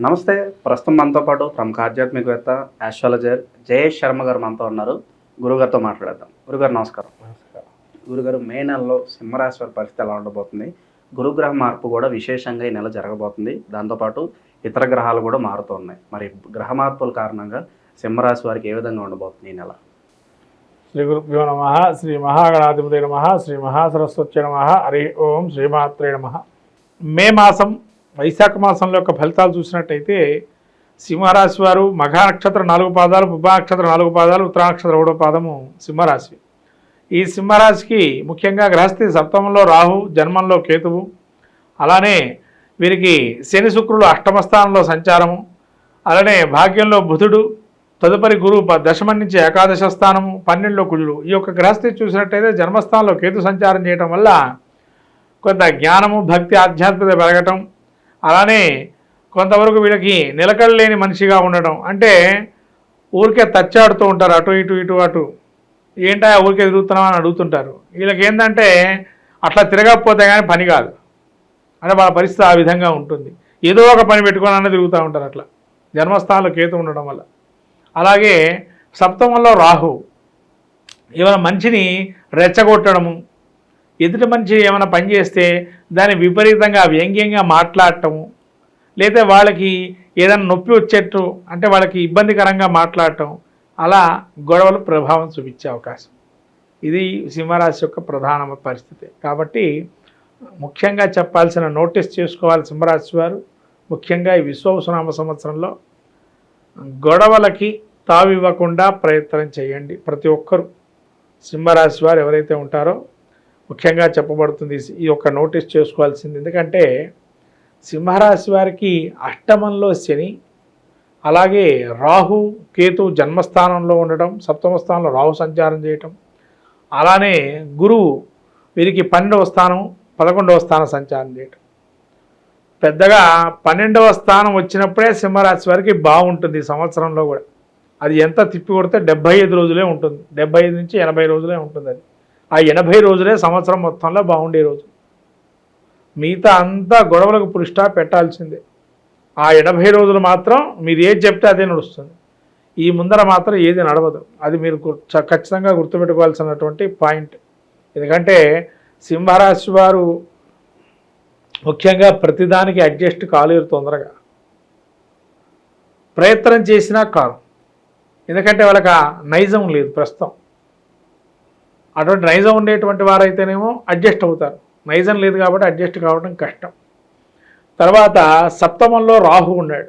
నమస్తే ప్రస్తుతం మనతో పాటు ప్రముఖ ఆధ్యాత్మికవేత్త ఆస్ట్రాలజర్ జయేష్ శర్మ గారు మనతో ఉన్నారు. గురుగారితో మాట్లాడదాం గురుగారు నమస్కారం. గురుగారు మే నెలలో సింహరాశి వారి పరిస్థితి ఎలా ఉండబోతుంది? గురుగ్రహ మార్పు కూడా విశేషంగా ఈ నెల జరగబోతుంది. దాంతోపాటు ఇతర గ్రహాలు కూడా మారుతూ ఉన్నాయి మరి గ్రహ మార్పుల కారణంగా సింహరాశి వారికి ఏ విధంగా ఉండబోతుంది ఈ నెల? శ్రీ గురుభ్యో నమ శ్రీ మహాగణాధిపతి నమ శ్రీ మహాసరస్వతి నమ హరి ఓం శ్రీమాత్రే నమ. మే మాసం వైశాఖ మాసంలో యొక్క ఫలితాలు చూసినట్టయితే సింహరాశి వారు మఘా నక్షత్రం నాలుగు పాదాలు పుబ్బా నాలుగు పాదాలు ఉత్తరానక్షత్రం ఒకటో పాదము సింహరాశి. ఈ సింహరాశికి ముఖ్యంగా గ్రహస్థితి సప్తమంలో రాహు జన్మంలో కేతువు. అలానే వీరికి శని శుక్రులు అష్టమ స్థానంలో సంచారము. అలానే భాగ్యంలో బుధుడు తదుపరి గురువు దశమం నుంచి ఏకాదశ స్థానము పన్నెండులో కుజుడు. ఈ యొక్క గ్రహస్థితి చూసినట్టయితే జన్మస్థానంలో కేతు సంచారం చేయటం వల్ల కొంత జ్ఞానము భక్తి ఆధ్యాత్మికత పెరగటం అలానే కొంతవరకు వీళ్ళకి నిలకడలేని మనిషిగా ఉండడం. అంటే ఊరికే తచ్చాడుతూ ఉంటారు అటు ఇటు ఇటు అటు. ఏంటా ఊరికే తిరుగుతున్నావు అని అడుగుతుంటారు. వీళ్ళకి ఏంటంటే అట్లా తిరగకపోతే కానీ పని కాదు. అంటే వాళ్ళ పరిస్థితి ఆ విధంగా ఉంటుంది. ఏదో ఒక పని పెట్టుకొని తిరుగుతూ ఉంటారు అట్లా. జన్మస్థానంలో కేతు ఉండడం వల్ల. అలాగే సప్తమంలో రాహు. ఏమైనా మనిషిని రెచ్చగొట్టడము ఎదుటి మనిషి ఏమైనా పని చేస్తే దాన్ని విపరీతంగా వ్యంగ్యంగా మాట్లాడటం లేదా వాళ్ళకి ఏదైనా నొప్పి వచ్చేట్టు అంటే వాళ్ళకి ఇబ్బందికరంగా మాట్లాడటం అలా గొడవలు ప్రభావం చూపించే అవకాశం. ఇది సింహరాశి యొక్క ప్రధాన పరిస్థితి. కాబట్టి ముఖ్యంగా చెప్పాల్సిన నోటీస్ చేసుకోవాలి సింహరాశి వారు. ముఖ్యంగా ఈ విశ్వవసనామ సంవత్సరంలో గొడవలకి తావివ్వకుండా ప్రయత్నం చేయండి. ప్రతి ఒక్కరు సింహరాశి వారు ఎవరైతే ఉంటారో ముఖ్యంగా చెప్పబడుతుంది ఈ యొక్క నోటీస్ చేసుకోవాల్సింది. ఎందుకంటే సింహరాశి వారికి అష్టమంలో శని అలాగే రాహు కేతు జన్మస్థానంలో ఉండటం సప్తమ స్థానంలో రాహు సంచారం చేయటం అలానే గురువు వీరికి పన్నెండవ స్థానం పదకొండవ స్థానం సంచారం చేయటం. పెద్దగా పన్నెండవ స్థానం వచ్చినప్పుడే సింహరాశి వారికి బాగుంటుంది సంవత్సరంలో కూడా. అది ఎంత తిప్పి కొడితే డెబ్బై ఐదు రోజులే ఉంటుంది. డెబ్బై ఐదు నుంచి ఎనభై రోజులే ఉంటుంది అది ఆ ఎనభై రోజులే సంవత్సరం మొత్తంలో బాగుండే రోజు. మిగతా అంతా గొడవలకు పురుష్టా పెట్టాల్సిందే. ఆ ఎనభై రోజులు మాత్రం మీరు ఏది చెప్తే అదే నడుస్తుంది. ఈ ముందర మాత్రం ఏది నడవదు. అది మీరు చ- ఖచ్చితంగా గుర్తుపెట్టుకోవాల్సినటువంటి పాయింట్. ఎందుకంటే సింహరాశి వారు ముఖ్యంగా ప్రతిదానికి అడ్జస్ట్ కాలేరు తొందరగా. ప్రయత్నం చేసినా కాదు ఎందుకంటే వాళ్ళకి నైజం లేదు ప్రస్తుతం. అటువంటి నైజం ఉండేటువంటి వారైతేనేమో అడ్జస్ట్ అవుతారు. నైజం లేదు కాబట్టి అడ్జస్ట్ కావడం కష్టం. తర్వాత సప్తమంలో రాహు ఉన్నాడు.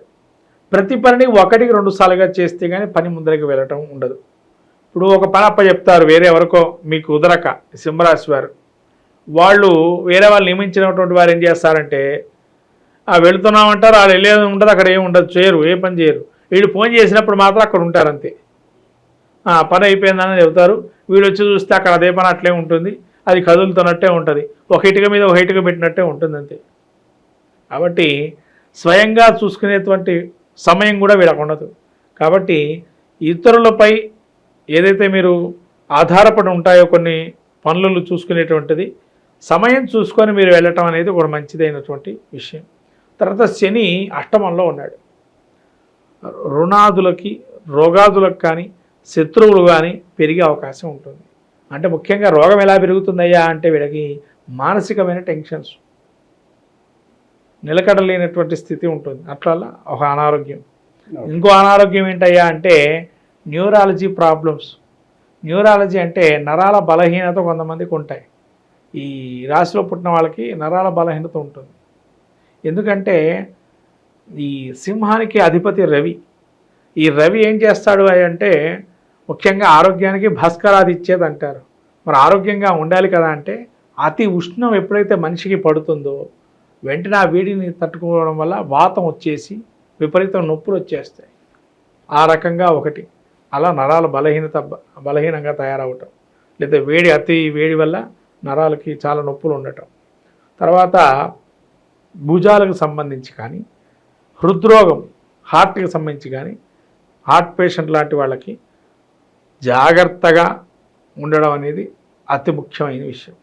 ప్రతి పనిని ఒకటికి రెండు సార్లుగా చేస్తే కానీ పని ముందరికి వెళ్ళటం ఉండదు. ఇప్పుడు ఒక పని అప్ప చెప్తారు వేరే ఎవరికో మీకు కుదరక సింహరాశి వారు. వాళ్ళు వేరే వాళ్ళు నియమించినటువంటి వారు ఏం చేస్తారంటే ఆ వెళుతున్నామంటారు వాళ్ళు వెళ్ళేది ఉండదు అక్కడ ఏమి ఉండదు చేయరు ఏ పని చేయరు. వీళ్ళు ఫోన్ చేసినప్పుడు మాత్రం అక్కడ ఉంటారు అంతే. పని అయిపోయిందని చెబుతారు. వీళ్ళు వచ్చి చూస్తే అక్కడ అదే పని అట్లే ఉంటుంది. అది కదులుతున్నట్టే ఉంటుంది. ఒక ఇటుక మీద ఒక ఇటుక పెట్టినట్టే ఉంటుంది అంతే కాబట్టి స్వయంగా చూసుకునేటువంటి సమయం కూడా వీళ్ళకు ఉండదు కాబట్టి ఇతరులపై ఏదైతే మీరు ఆధారపడి ఉంటాయో కొన్ని పనులు చూసుకునేటువంటిది సమయం చూసుకొని మీరు వెళ్ళటం అనేది ఒక మంచిదైనటువంటి విషయం. తర్వాత శని అష్టమంలో ఉన్నాడు. రుణాదులకి రోగాదులకు కానీ శత్రువులు కానీ పెరిగే అవకాశం ఉంటుంది. అంటే ముఖ్యంగా రోగం ఎలా పెరుగుతుందయ్యా అంటే వీళ్ళకి మానసికమైన టెన్షన్స్. నిలకడలేనటువంటి స్థితి ఉంటుంది. అట్లా ఒక అనారోగ్యం. ఇంకో అనారోగ్యం ఏంటయ్యా అంటే న్యూరాలజీ ప్రాబ్లమ్స్. న్యూరాలజీ అంటే నరాల బలహీనత కొంతమందికి ఉంటాయి. ఈ రాశిలో పుట్టిన వాళ్ళకి నరాల బలహీనత ఉంటుంది. ఎందుకంటే ఈ సింహానికి అధిపతి రవి. ఈ రవి ఏం చేస్తాడు అంటే ముఖ్యంగా ఆరోగ్యానికి భాస్కరాది ఇచ్చేది అంటారు మరి ఆరోగ్యంగా ఉండాలి కదా అంటే అతి ఉష్ణం ఎప్పుడైతే మనిషికి పడుతుందో వెంటనే ఆ వేడిని తట్టుకోవడం వల్ల వాతం వచ్చేసి విపరీతం నొప్పులు వచ్చేస్తాయి. ఆ రకంగా ఒకటి. అలా నరాలు బలహీనత బలహీనంగా తయారవటం. లేదా వేడి అతి వేడి వల్ల నరాలకి చాలా నొప్పులు ఉండటం. తర్వాత భుజాలకు సంబంధించి కానీ హృద్రోగం హార్ట్కి సంబంధించి కానీ హార్ట్ పేషెంట్ లాంటి వాళ్ళకి జాగ్రత్తగా ఉండడం అనేది అతి ముఖ్యమైన విషయం.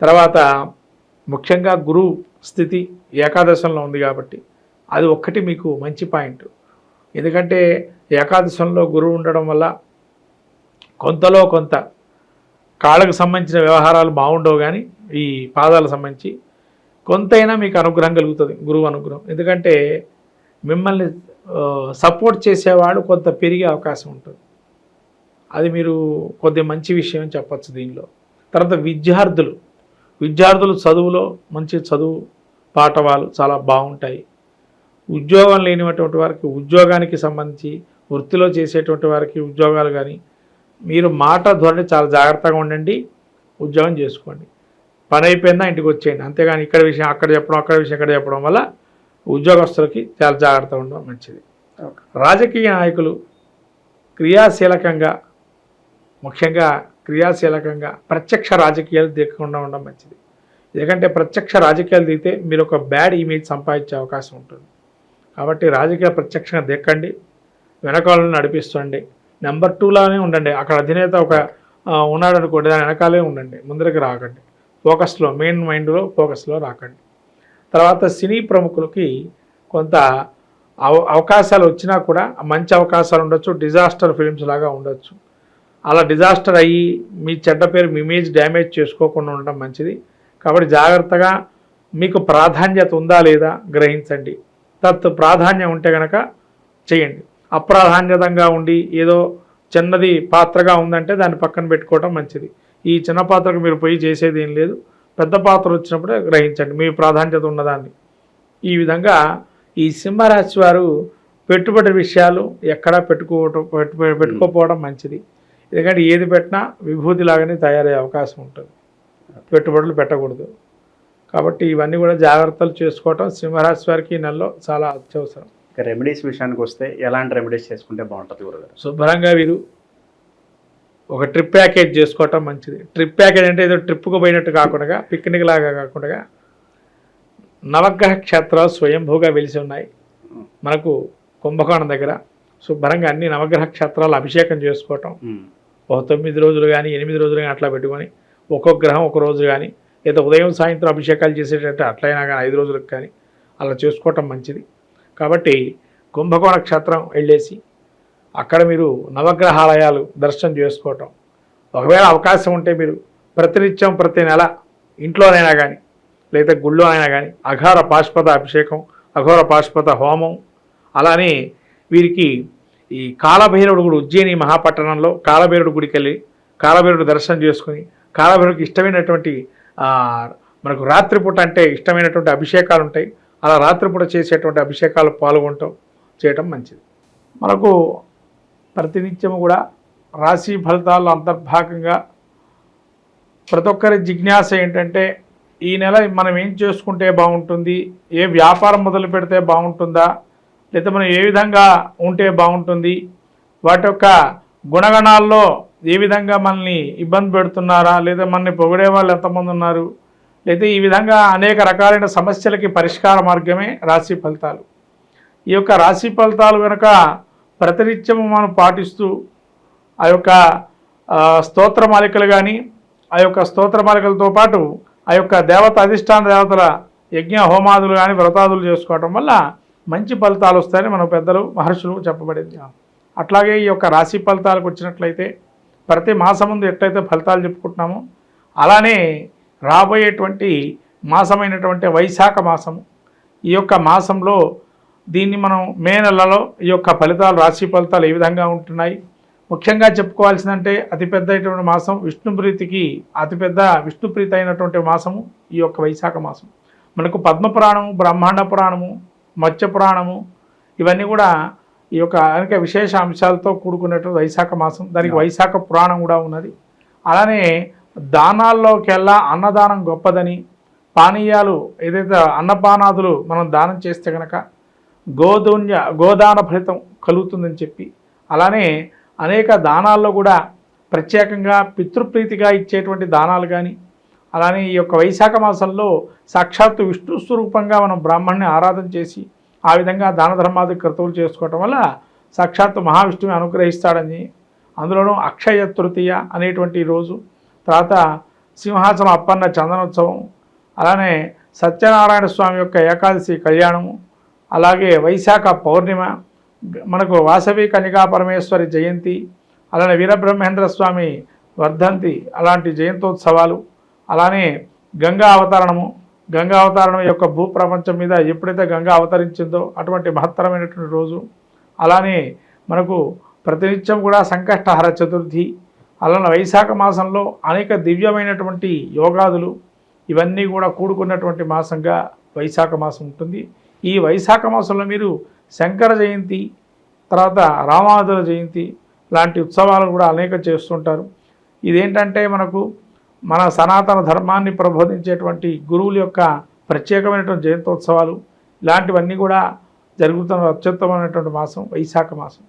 తర్వాత ముఖ్యంగా గురువు స్థితి ఏకాదశంలో ఉంది కాబట్టి అది ఒక్కటి మీకు మంచి పాయింట్. ఎందుకంటే ఏకాదశంలో గురువు ఉండడం వల్ల కొంతలో కొంత కాళ్ళకు సంబంధించిన వ్యవహారాలు బాగుండవు కానీ ఈ పాదాలకు సంబంధించి కొంతైనా మీకు అనుగ్రహం కలుగుతుంది గురువు అనుగ్రహం. ఎందుకంటే మిమ్మల్ని సపోర్ట్ చేసేవాడు కొంత పెరిగే అవకాశం ఉంటుంది. అది మీరు కొద్ది మంచి విషయం అని చెప్పచ్చు దీనిలో. తర్వాత విద్యార్థులు. విద్యార్థులు చదువులో మంచి చదువు పాఠవాలు చాలా బాగుంటాయి. ఉద్యోగం లేనిటువంటి వారికి ఉద్యోగానికి సంబంధించి వృత్తిలో చేసేటువంటి వారికి ఉద్యోగాలు కానీ మీరు మాట ధోరణి చాలా జాగ్రత్తగా ఉండండి ఉద్యోగం చేసుకోండి. పని అయిపోయిందా ఇంటికి వచ్చేయండి. అంతేగాని ఇక్కడ విషయం అక్కడ చెప్పడం అక్కడ విషయం ఇక్కడ చెప్పడం వల్ల ఉద్యోగస్తులకి చాలా జాగ్రత్తగా ఉండడం మంచిది. రాజకీయ నాయకులు క్రియాశీలకంగా ముఖ్యంగా క్రియాశీలకంగా ప్రత్యక్ష రాజకీయాలు దిగకుండా ఉండడం మంచిది. ఎందుకంటే ప్రత్యక్ష రాజకీయాలు దిగితే మీరు ఒక బ్యాడ్ ఇమేజ్ సంపాదించే అవకాశం ఉంటుంది. కాబట్టి రాజకీయ ప్రత్యక్షంగా దిక్కండి వెనకాలను నడిపిస్తుండండి నెంబర్ టూలానే ఉండండి. అక్కడ అధినేత ఒక ఉన్నాడు అనుకోండి దాని వెనకాలే ఉండండి ముందరికి రాకండి. ఫోకస్లో మెయిన్ మైండ్లో ఫోకస్లో రాకండి. తర్వాత సినీ ప్రముఖులకి కొంత అవ అవకాశాలు వచ్చినా కూడా మంచి అవకాశాలు ఉండొచ్చు డిజాస్టర్ ఫిలిమ్స్ లాగా ఉండొచ్చు. అలా డిజాస్టర్ అయ్యి మీ చెడ్డ పేరు మీ ఇమేజ్ డ్యామేజ్ చేసుకోకుండా ఉండడం మంచిది. కాబట్టి జాగ్రత్తగా మీకు ప్రాధాన్యత ఉందా లేదా గ్రహించండి. తత్ ప్రాధాన్యం ఉంటే కనుక చేయండి. అప్రాధాన్యతంగా ఉండి ఏదో చిన్నది పాత్రగా ఉందంటే దాన్ని పక్కన పెట్టుకోవడం మంచిది. ఈ చిన్న పాత్రకు మీరు పోయి చేసేది ఏం లేదు. పెద్ద పాత్ర వచ్చినప్పుడే గ్రహించండి. మీ ప్రాధాన్యత ఉన్నదాన్ని. ఈ విధంగా ఈ సింహరాశి వారు పెట్టుబడి విషయాలు ఎక్కడా పెట్టుకోవటం పెట్టు పెట్టుకోకపోవడం మంచిది. ఎందుకంటే ఏది పెట్టినా విభూతి లాగానే తయారయ్యే అవకాశం ఉంటుంది. పెట్టుబడులు పెట్టకూడదు. కాబట్టి ఇవన్నీ కూడా జాగ్రత్తలు చేసుకోవటం సింహరాశి వారికి ఈ నెలలో చాలా అత్యవసరం. ఇక రెమెడీస్ విషయానికి వస్తే ఎలాంటి రెమెడీస్ చేసుకుంటే బాగుంటుంది గురుగారు శుభ్రంగా వీరు ఒక ట్రిప్ ప్యాకేజ్ చేసుకోవటం మంచిది. ట్రిప్ ప్యాకేజ్ అంటే ఏదో ట్రిప్కు పోయినట్టు కాకుండా పిక్నిక్ లాగా కాకుండా నవగ్రహ క్షేత్రాలు స్వయంభూగా వెలిసి ఉన్నాయి. మనకు కుంభకోణం దగ్గర శుభ్రంగా అన్ని నవగ్రహ క్షేత్రాలు అభిషేకం చేసుకోవటం. ఒక తొమ్మిది రోజులు కానీ ఎనిమిది రోజులు కానీ అట్లా పెట్టుకొని ఒక్కొక్క గ్రహం ఒక రోజు కానీ లేదా ఉదయం సాయంత్రం అభిషేకాలు చేసేటట్టు అట్లయినా కానీ ఐదు రోజులకు కానీ అలా చేసుకోవటం మంచిది. కాబట్టి కుంభకోణ క్షేత్రం వెళ్ళేసి అక్కడ మీరు నవగ్రహాలయాలు దర్శనం చేసుకోవటం. ఒకవేళ అవకాశం ఉంటే మీరు ప్రతినిత్యం ప్రతి నెల ఇంట్లోనైనా కానీ లేదా గుళ్ళో అయినా కానీ అఘోర పాశుపత అభిషేకం అఘోర పాశుపత హోమం అలానే వీరికి ఈ కాలభైరవుడు కూడా ఉజ్జయిని మహాపట్టణంలో కాలభైరుడు గుడికి వెళ్ళి కాలభైరవుడు దర్శనం చేసుకుని కాలభైరుడికి ఇష్టమైనటువంటి మనకు రాత్రిపూట అంటే ఇష్టమైనటువంటి అభిషేకాలు ఉంటాయి. అలా రాత్రిపూట చేసేటువంటి అభిషేకాలు పాల్గొనటం చేయటం మంచిది. మనకు ప్రతినిత్యము కూడా రాశి ఫలితాల్లో అంతర్భాగంగా ప్రతి ఒక్కరి జిజ్ఞాస ఏంటంటే ఈ నెల మనం ఏం చేసుకుంటే బాగుంటుంది? ఏ వ్యాపారం మొదలు పెడితే బాగుంటుందా? లేదా మనం ఏ విధంగా ఉంటే బాగుంటుంది? వాటి యొక్క గుణగణాల్లో ఏ విధంగా మనల్ని ఇబ్బంది పెడుతున్నారా? లేదా మనల్ని పొగిడే వాళ్ళు ఎంతమంది ఉన్నారు? లేదా ఈ విధంగా అనేక రకాలైన సమస్యలకి పరిష్కార మార్గమే రాశి ఫలితాలు. ఈ యొక్క రాశి ఫలితాలు కనుక ప్రతినిత్యము మనం పాటిస్తూ ఆ యొక్క ఆ, స్తోత్రమాలికలు కానీ ఆ యొక్క స్తోత్రమాలికలతో పాటు ఆ యొక్క దేవత అధిష్టాన దేవతల యజ్ఞ హోమాదులు కానీ వ్రతాదులు చేసుకోవటం వల్ల మంచి ఫలితాలు వస్తాయని మన పెద్దలు మహర్షులు చెప్పబడింది. అట్లాగే ఈ యొక్క రాశి ఫలితాలకు వచ్చినట్లయితే ప్రతి మాసం ముందు ఎట్లయితే ఫలితాలు చెప్పుకుంటున్నామో అలానే రాబోయేటువంటి మాసమైనటువంటి వైశాఖ మాసము ఈ యొక్క మాసంలో దీన్ని మనం మే నెలలో ఈ యొక్క ఫలితాలు రాశి ఫలితాలు ఏ విధంగా ఉంటున్నాయి? ముఖ్యంగా చెప్పుకోవాల్సిందంటే అతిపెద్ద అయినటువంటి మాసం విష్ణుప్రీతికి అతిపెద్ద విష్ణుప్రీతి అయినటువంటి మాసము ఈ యొక్క వైశాఖ మాసం. మనకు పద్మ పురాణము బ్రహ్మాండ పురాణము మత్స్య పురాణము ఇవన్నీ కూడా ఈ యొక్క అనేక విశేష అంశాలతో కూడుకున్నటువంటి వైశాఖ మాసం. దానికి వైశాఖ పురాణం కూడా ఉన్నది. అలానే దానాల్లోకెల్లా అన్నదానం గొప్పదని పానీయాలు ఏదైతే అన్నపానాదులు మనం దానం చేస్తే కనుక గోధున్య గోదాన ఫలితం కలుగుతుందని చెప్పి అలానే అనేక దానాల్లో కూడా ప్రత్యేకంగా పితృప్రీతిగా ఇచ్చేటువంటి దానాలు కానీ అలానే ఈ యొక్క వైశాఖ మాసంలో సాక్షాత్తు విష్ణు స్వరూపంగా మనం బ్రాహ్మణ్ణి ఆరాధన చేసి ఆ విధంగా దాన ధర్మాది క్రతువులు చేసుకోవటం వల్ల సాక్షాత్తు మహావిష్ణువు అనుగ్రహిస్తాడని అందులోనూ అక్షయ తృతీయ అనేటువంటి రోజు తర్వాత సింహాసనం అప్పన్న చందనోత్సవం అలానే సత్యనారాయణ స్వామి యొక్క ఏకాదశి కళ్యాణము అలాగే వైశాఖ పౌర్ణిమ మనకు వాసవి కనికా పరమేశ్వరి జయంతి అలానే వీరబ్రహ్మేంద్ర స్వామి వర్ధంతి అలాంటి జయంతోత్సవాలు అలానే గంగా అవతరణము గంగా అవతరణం యొక్క భూప్రపంచం మీద ఎప్పుడైతే గంగా అవతరించిందో అటువంటి మహత్తరమైనటువంటి రోజు. అలానే మనకు ప్రతినిత్యం కూడా సంకష్టహర చతుర్థి అలానే వైశాఖ మాసంలో అనేక దివ్యమైనటువంటి యోగాదులు ఇవన్నీ కూడా కూడుకున్నటువంటి మాసంగా వైశాఖ మాసం ఉంటుంది. ఈ వైశాఖ మాసంలో మీరు శంకర జయంతి తర్వాత రామాదుల జయంతి లాంటి ఉత్సవాలు కూడా అనేక చేస్తుంటారు. ఇదేంటంటే మనకు మన సనాతన ధర్మాన్ని ప్రబోధించేటువంటి గురువుల యొక్క ప్రత్యేకమైనటువంటి జయంతోత్సవాలు ఇలాంటివన్నీ కూడా జరుగుతున్న అత్యుత్తమైనటువంటి మాసం వైశాఖ మాసం.